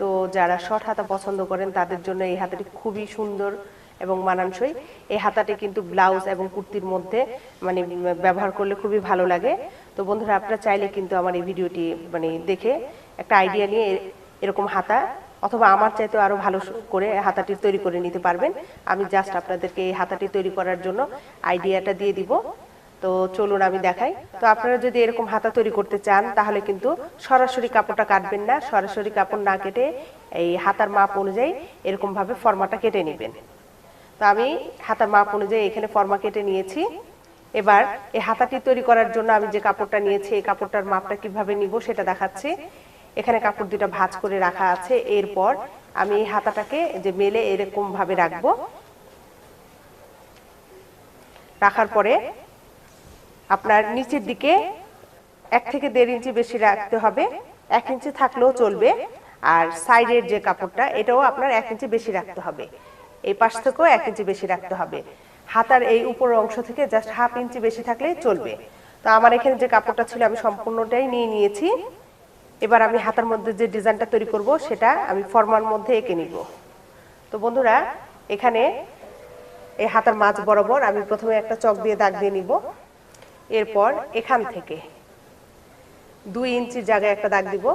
তো যারা শর্ট হাতা পছন্দ করেন, তাদের জন্য এই হাতাটি খুবই সুন্দর এবং মানানসই। এই হাতাটি কিন্তু ব্লাউজ এবং কুর্তির মধ্যে মানে ব্যবহার করলে খুবই ভালো লাগে। তো বন্ধুরা, আপনারা চাইলে কিন্তু আমার এই ভিডিওটি মানে দেখে একটা আইডিয়া নিয়ে এরকম হাতা অথবা আমার চাইতে আরও ভালো করে হাতাটি তৈরি করে নিতে পারবেন। আমি জাস্ট আপনাদেরকে এই হাতাটি তৈরি করার জন্য আইডিয়াটা দিয়ে দিব। তো চলুন আমি দেখাই। তো আপনারা যদি এরকম হাতা তৈরি করতে চান, তাহলে কিন্তু সরাসরি কাপড়টা কাটবেন না। সরাসরি কাপড় না কেটে এই হাতার মাপ অনুযায়ী এরকম ভাবে ফর্মাটা কেটে নেবেন। তো আমি হাতার মাপ অনুযায়ী এখানে ফর্মা কেটে নিয়েছি। এবার এই হাতাটি তৈরি করার জন্য আমি যে কাপড়টা নিয়েছি, এই কাপড়টার মাপটা কীভাবে নিব সেটা দেখাচ্ছি। এখানে কাপড় দুটা ভাঁজ করে রাখা আছে। এরপর আমি এই হাতাটাকে যে মেলে এরকম ভাবে রাখব। রাখার পরে আপনার নিচের দিকে এক থেকে দেড় ইঞ্চি বেশি রাখতে হবে। এক ইঞ্চি থাকলেও চলবে। আর সাইডের যে কাপড়টা, এটাও আপনার এক ইঞ্চি বেশি রাখতে হবে। এই পাশ থেকেও এক ইঞ্চি বেশি রাখতে হবে। হাতার এই উপরের অংশ থেকে জাস্ট হাফ ইঞ্চি বেশি থাকলেই চলবে। তো আমার এখানে যে কাপড়টা ছিল, আমি সম্পূর্ণটাই নিয়ে নিয়েছি। এবার আমি হাতার মধ্যে যে ডিজাইনটা তৈরি করব, সেটা আমি ফর্মার মধ্যে এঁকে নিব। তো বন্ধুরা, এখানে এই হাতার মাঝ বরাবর আমি প্রথমে একটা চক দিয়ে দাগ দিয়ে নিব। এরপর এখান থেকে। দুই ইঞ্চির জায়গায় একটা দাগ দিব।